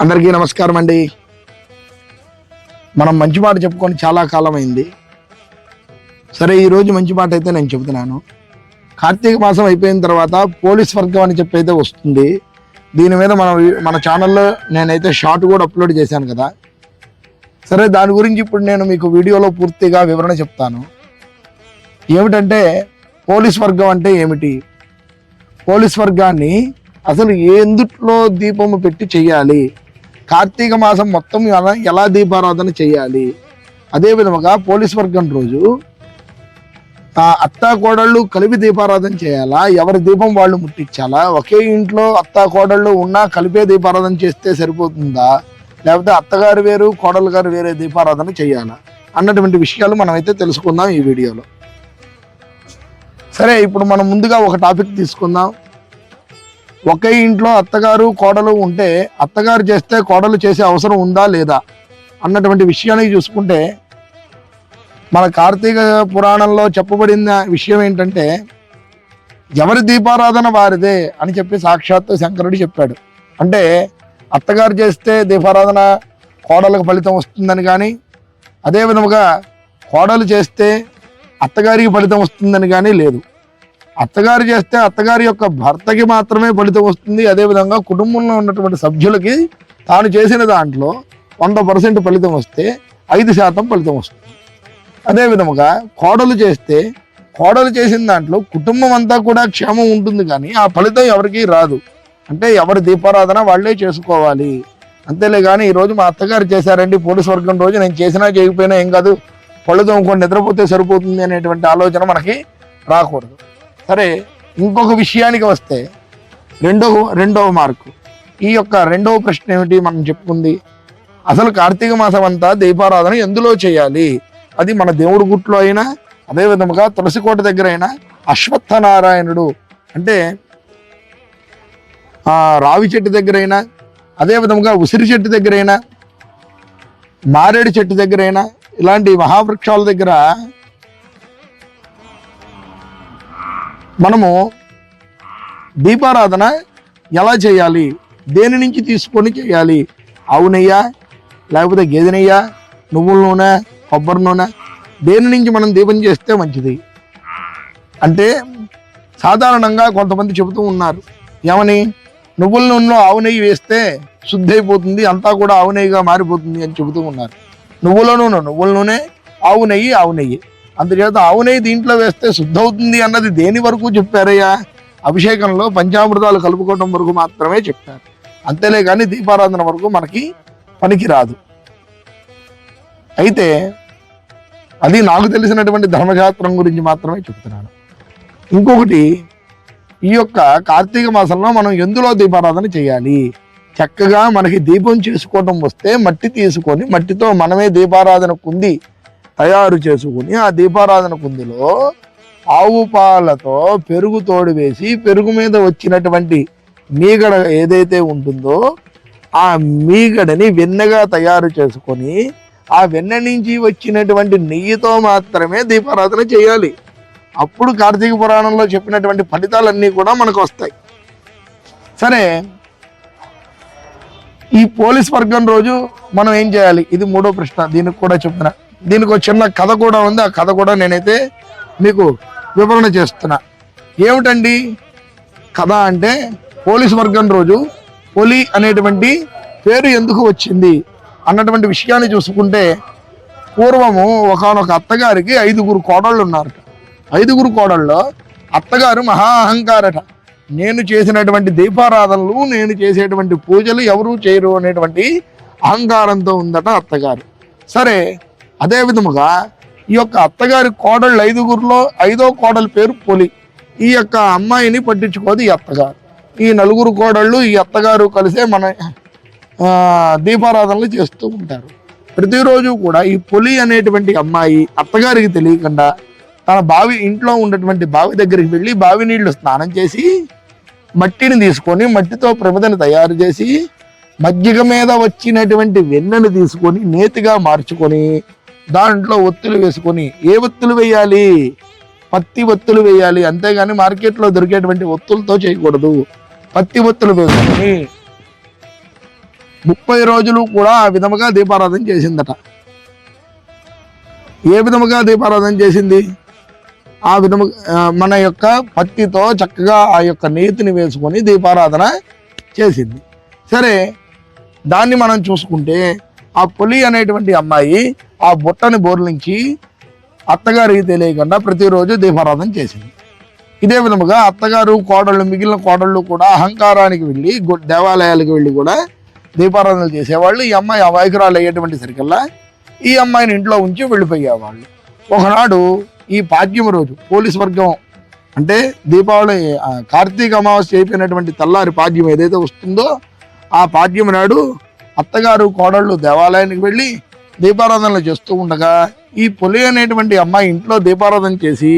అందరికీ నమస్కారం అండి. మనం మంచి మాట చెప్పుకొని చాలా కాలం అయింది సరే ఈరోజు మంచి మాట అయితే నేను చెబుతున్నాను. కార్తీక మాసం అయిపోయిన తర్వాత పోలీస్ వర్గం అని చెప్పి అయితే వస్తుంది. దీని మీద మన మన ఛానల్లో నేనైతే షార్ట్ కూడా అప్లోడ్ చేశాను కదా. సరే దాని గురించి ఇప్పుడు నేను మీకు వీడియోలో పూర్తిగా వివరణ చెప్తాను. ఏమిటంటే పోలీస్ వర్గం అంటే ఏమిటి? పోలీస్ వర్గాన్ని అసలు ఎందుట్లో దీపము పెట్టి చేయాలి? కార్తీక మాసం మొత్తం ఎలా ఎలా దీపారాధన చేయాలి? అదే విధముగా పోలీస్ వర్గం రోజు అత్తా కోడళ్ళు కలిపి దీపారాధన చేయాలా? ఎవరి దీపం వాళ్ళు ముట్టించాలా? ఒకే ఇంట్లో అత్తా కోడళ్ళు ఉన్నా కలిపే దీపారాధన చేస్తే సరిపోతుందా? లేకపోతే అత్తగారు వేరు కోడలు గారు వేరే దీపారాధన చేయాలా? అన్నటువంటి విషయాలు మనమైతే తెలుసుకుందాం ఈ వీడియోలో. సరే ఇప్పుడు మనం ముందుగా ఒక టాపిక్ తీసుకుందాం. ఒకే ఇంట్లో అత్తగారు కోడలు ఉంటే అత్తగారు చేస్తే కోడలు చేసే అవసరం ఉందా లేదా అన్నటువంటి విషయాన్ని చూసుకుంటే మన కార్తీక పురాణంలో చెప్పబడిన విషయం ఏంటంటే ఎవరి దీపారాధన వారిదే అని చెప్పి సాక్షాత్తు శంకరుడు చెప్పాడు. అంటే అత్తగారు చేస్తే దీపారాధన కోడలకు ఫలితం వస్తుందని కానీ అదే విధముగా కోడలు చేస్తే అత్తగారికి ఫలితం వస్తుందని కానీ లేదు. అత్తగారు చేస్తే అత్తగారి యొక్క భర్తకి మాత్రమే ఫలితం వస్తుంది. అదేవిధంగా కుటుంబంలో ఉన్నటువంటి సభ్యులకి తాను చేసిన దాంట్లో వంద పర్సెంట్ ఫలితం వస్తే ఐదు శాతం ఫలితం వస్తుంది. అదేవిధముగా కోడలు చేస్తే కోడలు చేసిన దాంట్లో కుటుంబం అంతా కూడా క్షేమం ఉంటుంది కానీ ఆ ఫలితం ఎవరికి రాదు. అంటే ఎవరి దీపారాధన వాళ్ళే చేసుకోవాలి. అంతేలే కానీ ఈ రోజు మా అత్తగారు చేశారండి పోలీస్ వర్గం రోజు నేను చేసినా చేయకపోయినా ఏం కాదు. పళ్ళు తోముకొని నిద్రపోతే సరిపోతుంది అనేటువంటి ఆలోచన మనకి రాకూడదు. సరే ఇంకొక విషయానికి వస్తే రెండవ రెండవ మార్కు. ఈ యొక్క రెండవ ప్రశ్న ఏమిటి మనం చెప్పుకుంది? అసలు కార్తీక మాసం అంతా దీపారాధన ఎందులో చేయాలి? అది మన దేవుడి గుట్లో అయినా అదే విధముగా తులసికోట దగ్గర అయినా అశ్వత్థనారాయణుడు అంటే రావి చెట్టు దగ్గర అయినా అదే విధముగా ఉసిరి చెట్టు దగ్గరైనా మారేడు చెట్టు దగ్గర అయినా ఇలాంటి మహావృక్షాల దగ్గర మనము దీపారాధన ఎలా చేయాలి? దేని నుంచి తీసుకొని చేయాలి? ఆవు నెయ్య? లేకపోతే గేదె నువ్వుల నూనె? కొబ్బరి నూనె? దేని నుంచి మనం దీపం చేస్తే మంచిది? అంటే సాధారణంగా కొంతమంది చెబుతూ ఉన్నారు. ఏమని? నువ్వుల నూనెలో ఆవు నెయ్యి వేస్తే శుద్ధి అయిపోతుంది అంతా కూడా ఆవు నెయ్యిగా మారిపోతుంది అని చెబుతూ ఉన్నారు. నువ్వుల నూనె నువ్వుల నూనె ఆవు నెయ్యి ఆవు నెయ్యి. అందుచేత ఆవునే దీంట్లో వేస్తే శుద్ధవుతుంది అన్నది దేని వరకు చెప్పారయ్యా? అభిషేకంలో పంచామృతాలు కలుపుకోవడం వరకు మాత్రమే చెప్పారు. అంతేలే కానీ దీపారాధన వరకు మనకి పనికిరాదు. అయితే అది నాకు తెలిసినటువంటి ధర్మశాస్త్రం గురించి మాత్రమే చెప్తున్నాను. ఇంకొకటి ఈ యొక్క కార్తీక మాసంలో మనం ఎందులో దీపారాధన చేయాలి? చక్కగా మనకి దీపం చేసుకోవడం వస్తే మట్టి తీసుకొని మట్టితో మనమే దీపారాధన కుంది తయారు చేసుకుని ఆ దీపారాధన కుందిలో ఆవు పాలతో పెరుగు తోడు వేసి పెరుగు మీద వచ్చినటువంటి మీగడ ఏదైతే ఉంటుందో ఆ మీగడని వెన్నగా తయారు చేసుకొని ఆ వెన్న నుంచి వచ్చినటువంటి నెయ్యితో మాత్రమే దీపారాధన చేయాలి. అప్పుడు కార్తీక పురాణంలో చెప్పినటువంటి ఫలితాలన్నీ కూడా మనకు వస్తాయి. సరే ఈ పోలీస్ వర్గం రోజు మనం ఏం చేయాలి? ఇది మూడో ప్రశ్న దీనికి కూడా చెప్తున్నా. దీనికి ఒక చిన్న కథ కూడా ఉంది. ఆ కథ కూడా నేనైతే మీకు వివరణ చేస్తున్నా. ఏమిటండి? కథ అంటే పోలీస్ వర్గం రోజు పొలి అనేటువంటి పేరు ఎందుకు వచ్చింది అన్నటువంటి విషయాన్ని చూసుకుంటే పూర్వము ఒకనొక అత్తగారికి ఐదుగురు కోడళ్ళు ఉన్నారట ఐదుగురు కోడళ్ళలో అత్తగారు మహా అహంకారట. నేను చేసినటువంటి దీపారాధనలు నేను చేసేటువంటి పూజలు ఎవరు చేయరు అనేటువంటి అహంకారంతో ఉందట అత్తగారు. సరే అదే విధముగా ఈ యొక్క అత్తగారి కోడళ్ళు ఐదుగురిలో ఐదో కోడలి పేరు పొలి. ఈ యొక్క అమ్మాయిని పట్టించుకోదు ఈ అత్తగారు. ఈ నలుగురు కోడళ్ళు ఈ అత్తగారు కలిసే మన దీపారాధనలు చేస్తూ ఉంటారు. ప్రతిరోజు కూడా ఈ పొలి అనేటువంటి అమ్మాయి అత్తగారికి తెలియకుండా తన బావి ఇంట్లో ఉన్నటువంటి బావి దగ్గరికి వెళ్ళి బావి నీళ్ళు స్నానం చేసి మట్టిని తీసుకొని మట్టితో ప్రమిదను తయారు చేసి మజ్జిగ మీద వచ్చినటువంటి వెన్నను తీసుకొని నేతిగా మార్చుకొని దాంట్లో ఒత్తులు వేసుకొని ఏ ఒత్తులు వేయాలి? పత్తి ఒత్తులు వేయాలి. అంతేగాని మార్కెట్లో దొరికేటువంటి ఒత్తులతో చేయకూడదు. పత్తి ఒత్తులు వేసుకొని ముప్పై రోజులు కూడా ఆ విధముగా దీపారాధన చేసిందట. ఏ విధముగా దీపారాధన చేసింది? ఆ విధము మన యొక్క పత్తితో చక్కగా ఆ యొక్క నేతిని వేసుకొని దీపారాధన చేసింది. సరే దాన్ని మనం చూసుకుంటే ఆ పులి అనేటువంటి అమ్మాయి ఆ బుట్టని బోర్లించి అత్తగారికి తెలియకుండా ప్రతిరోజు దీపారాధన చేసింది. ఇదే విధముగా అత్తగారు కోడళ్ళు మిగిలిన కోడళ్ళు కూడా అహంకారానికి వెళ్ళి దేవాలయాలకు వెళ్ళి కూడా దీపారాధనలు చేసేవాళ్ళు. ఈ అమ్మాయి అవాయకురాలు అయ్యేటువంటి సరికల్లా ఈ అమ్మాయిని ఇంట్లో ఉంచి వెళ్ళిపోయేవాళ్ళు. ఒకనాడు ఈ పాడ్యం రోజు పోలీస్ వర్గం అంటే దీపావళి కార్తీక అమావాస్య అయిపోయినటువంటి తెల్లారి పాడ్యం ఏదైతే వస్తుందో ఆ పాడ్యం నాడు అత్తగారు కోడళ్ళు దేవాలయానికి వెళ్ళి దీపారాధనలు చేస్తూ ఉండగా ఈ పులి అనేటువంటి అమ్మాయి ఇంట్లో దీపారాధన చేసి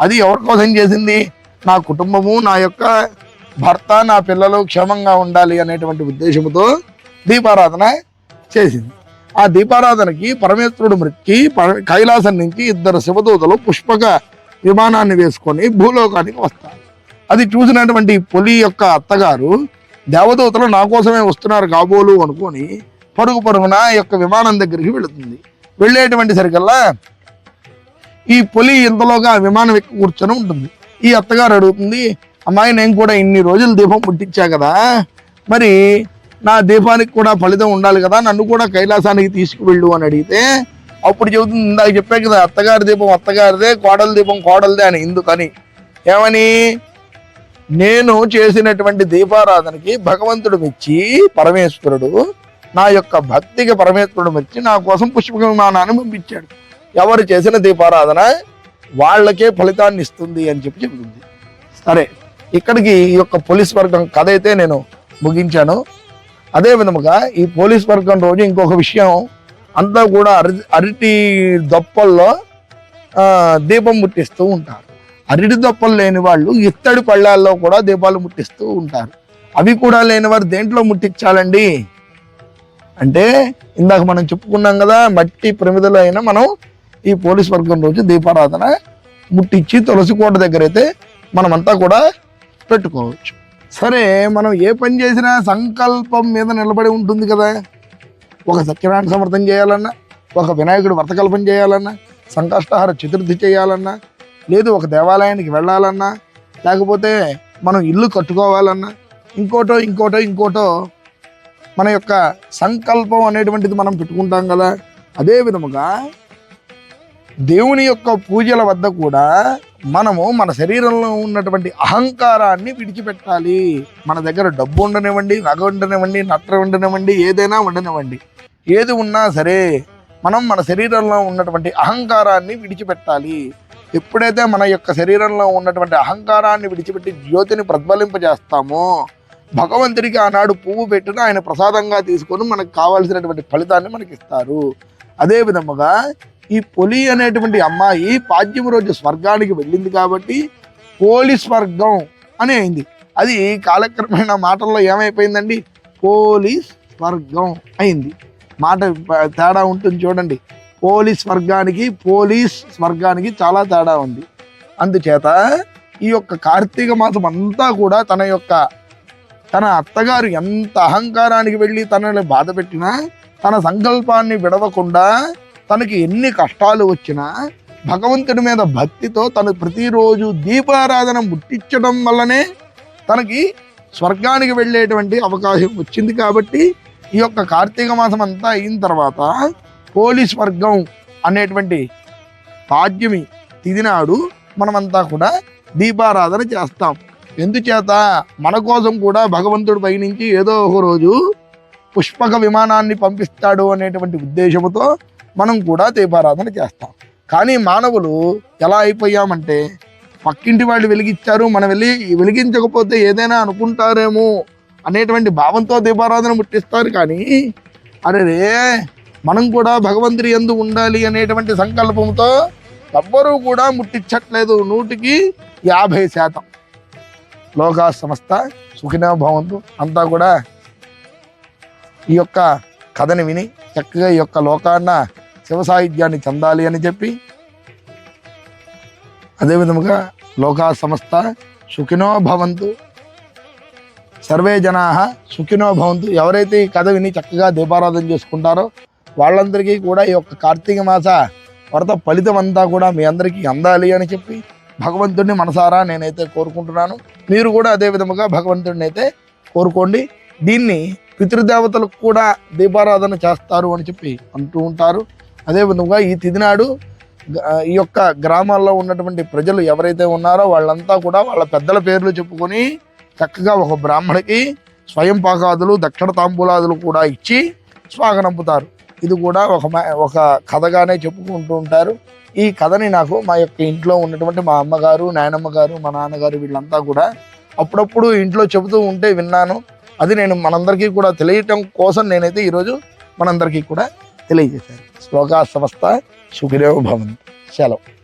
అది ఎవరి కోసం చేసింది? నా కుటుంబము నా యొక్క భర్త నా పిల్లలు క్షేమంగా ఉండాలి అనేటువంటి ఉద్దేశంతో దీపారాధన చేసింది. ఆ దీపారాధనకి పరమేశ్వరుడు మృతికి పర- కైలాసం నుంచి ఇద్దరు శివదూతలు పుష్పక విమానాన్ని వేసుకొని భూలోకానికి వస్తారు. అది చూసినటువంటి పులి యొక్క అత్తగారు దేవదూతలు నా కోసమే వస్తున్నారు కాబోలు అనుకొని పరుగు పరుగున యొక్క విమానం దగ్గరికి వెళుతుంది. వెళ్ళేటువంటి సరికల్లా ఈ పులి ఇంతలోగా విమానం ఎక్కి కూర్చొని ఉంటుంది. ఈ అత్తగారు అడుగుతుంది అమ్మాయి నేను కూడా ఇన్ని రోజులు దీపం పుట్టించా కదా. మరి నా దీపానికి కూడా ఫలితం ఉండాలి కదా. నన్ను కూడా కైలాసానికి తీసుకువెళ్ళు అని అడిగితే అప్పుడు చెబుతుంది ఇందాక చెప్పాను కదా అత్తగారి దీపం అత్తగారిదే కోడల దీపం కోడలదే అని. ఎందుకని? ఏమని? నేను చేసినటువంటి దీపారాధనకి భగవంతుడు మెచ్చి పరమేశ్వరుడు నా యొక్క భక్తికి పరమేశ్వరుడు మెచ్చి నా కోసం పుష్పక విమానాన్ని పంపించాడు ఎవరు చేసిన దీపారాధన? వాళ్ళకే ఫలితాన్ని ఇస్తుంది అని చెప్పి చెబుతుంది. సరే ఇక్కడికి ఈ యొక్క పోలీస్ వర్గం కథ అయితే నేను ముగించాను. అదే విధముగా ఈ పోలీస్ వర్గం రోజు ఇంకొక విషయం. అంతా కూడా అరి అరటి దొప్పల్లో దీపం ముట్టిస్తూ ఉంటారు. అరిడి దొప్పలు లేని వాళ్ళు ఇత్తడి పళ్ళాల్లో కూడా దీపాలు ముట్టిస్తూ ఉంటారు. అవి కూడా లేని వారు దేంట్లో ముట్టించాలండి? అంటే ఇందాక మనం చెప్పుకున్నాం కదా మట్టి ప్రమిదలో అయినా మనం ఈ పోలీస్ వర్గం రోజు దీపారాధన ముట్టించి తులసి కోట దగ్గర అయితే మనమంతా కూడా పెట్టుకోవచ్చు. సరే మనం ఏ పని చేసినా సంకల్పం మీద నిలబడి ఉంటుంది కదా. ఒక సత్యనారాయణ సమర్థం చేయాలన్నా ఒక వినాయకుడు వ్రతకల్పం చేయాలన్నా సంకష్టహార చతుర్థి చేయాలన్నా లేదు ఒక దేవాలయానికి వెళ్ళాలన్నా లేకపోతే మనం ఇల్లు కట్టుకోవాలన్నా ఇంకోటో ఇంకోటో ఇంకోటో మన యొక్క సంకల్పం అనేటువంటిది మనం పెట్టుకుంటాం కదా. అదే విధముగా దేవుని యొక్క పూజల వద్ద కూడా మనము మన శరీరంలో ఉన్నటువంటి అహంకారాన్ని విడిచిపెట్టాలి. మన దగ్గర డబ్బు ఉండనివ్వండి నగ ఉండనివ్వండి నట్ర ఉండనివ్వండి ఏదైనా ఉండనివ్వండి. ఏది ఉన్నా సరే మనం మన శరీరంలో ఉన్నటువంటి అహంకారాన్ని విడిచిపెట్టాలి. ఎప్పుడైతే మన యొక్క శరీరంలో ఉన్నటువంటి అహంకారాన్ని విడిచిపెట్టి జ్యోతిని ప్రతిఫలింపజేస్తామో భగవంతుడికి ఆనాడు పువ్వు పెట్టిన ఆయన ప్రసాదంగా తీసుకొని మనకు కావాల్సినటువంటి ఫలితాన్ని మనకి ఇస్తారు అదే విధముగా ఈ పొలి అనేటువంటి అమ్మాయి పాద్యం రోజు స్వర్గానికి వెళ్ళింది కాబట్టి పోలి స్వర్గం అని అయింది. అది కాలక్రమేణ మాటల్లో ఏమైపోయిందండి? పోలీస్ స్వర్గం అయింది. మాట తేడా ఉంటుంది చూడండి. పోలీస్ వర్గానికి పోలీస్ స్వర్గానికి చాలా తేడా ఉంది. అందుచేత ఈ యొక్క కార్తీక మాసం అంతా కూడా తన యొక్క తన అత్తగారు ఎంత అహంకారానికి వెళ్ళి తనని బాధ పెట్టినా తన సంకల్పాన్ని విడవకుండా తనకి ఎన్ని కష్టాలు వచ్చినా భగవంతుడి మీద భక్తితో తను ప్రతిరోజు దీపారాధన ముట్టించడం వల్లనే తనకి స్వర్గానికి వెళ్ళేటువంటి అవకాశం వచ్చింది కాబట్టి ఈ యొక్క కార్తీక మాసం అంతా అయిన తర్వాత పోలీస్ వర్గం అనేటువంటి పాడ్యమి తిదినాడు మనమంతా కూడా దీపారాధన చేస్తాం. ఎందుచేత మన కోసం కూడా భగవంతుడి పైనుంచి ఏదో ఒక రోజు పుష్పక విమానాన్ని పంపిస్తాడు అనేటువంటి ఉద్దేశంతో మనం కూడా దీపారాధన చేస్తాం. కానీ మానవులు ఎలా అయిపోయామంటే పక్కింటి వాళ్ళు వెలిగించారు మనం వెళ్ళి వెలిగించకపోతే ఏదైనా అనుకుంటారేమో అనేటువంటి భావంతో దీపారాధన ముట్టిస్తారు కానీ అరే రే మనం కూడా భగవంతుడి ఎందు ఉండాలి అనేటువంటి సంకల్పంతో ఎవ్వరూ కూడా ముట్టించట్లేదు నూటికి యాభై శాతం. లోకా సంస్థ సుఖినో భవంతు అంతా కూడా ఈ యొక్క కథని విని చక్కగా ఈ యొక్క లోకాన్న శివ సాహిత్యాన్ని చెందాలి అని చెప్పి అదేవిధముగా లోకా సంస్థ సుఖినో భవంతు సర్వే జనా సుఖినో భవంతు ఎవరైతే ఈ కథ విని చక్కగా దీపారాధన చేసుకుంటారో వాళ్ళందరికీ కూడా ఈ యొక్క కార్తీక మాస వరద ఫలితం అంతా కూడా మీ అందరికీ అందాలి అని చెప్పి భగవంతుడిని మనసారా నేనైతే కోరుకుంటున్నాను. మీరు కూడా అదే విధముగా భగవంతుడిని అయితే కోరుకోండి. దీన్ని పితృదేవతలకు కూడా దీపారాధన చేస్తారు అని చెప్పి అంటూ ఉంటారు. అదే విధంగా ఈ తిదినాడు ఈ యొక్క గ్రామాల్లో ఉన్నటువంటి ప్రజలు ఎవరైతే ఉన్నారో వాళ్ళంతా కూడా వాళ్ళ పెద్దల పేర్లు చెప్పుకొని చక్కగా ఒక బ్రాహ్మడికి స్వయం పాకాదులు దక్షిణ తాంబూలాదులు కూడా ఇచ్చి స్వాగనంపుతారు ఇది కూడా ఒక ఒక కథగానే చెప్పుకుంటూ ఉంటారు. ఈ కథని నాకు మా యొక్క ఇంట్లో ఉన్నటువంటి మా అమ్మగారు నాయనమ్మ గారు మా నాన్నగారు వీళ్ళంతా కూడా అప్పుడప్పుడు ఇంట్లో చెబుతూ ఉంటే విన్నాను. అది నేను మనందరికీ కూడా తెలియటం కోసం నేనైతే ఈరోజు మనందరికీ కూడా తెలియజేశాను. శ్లోకా సమస్త సుఖిరేవ భవన్ సెలవు.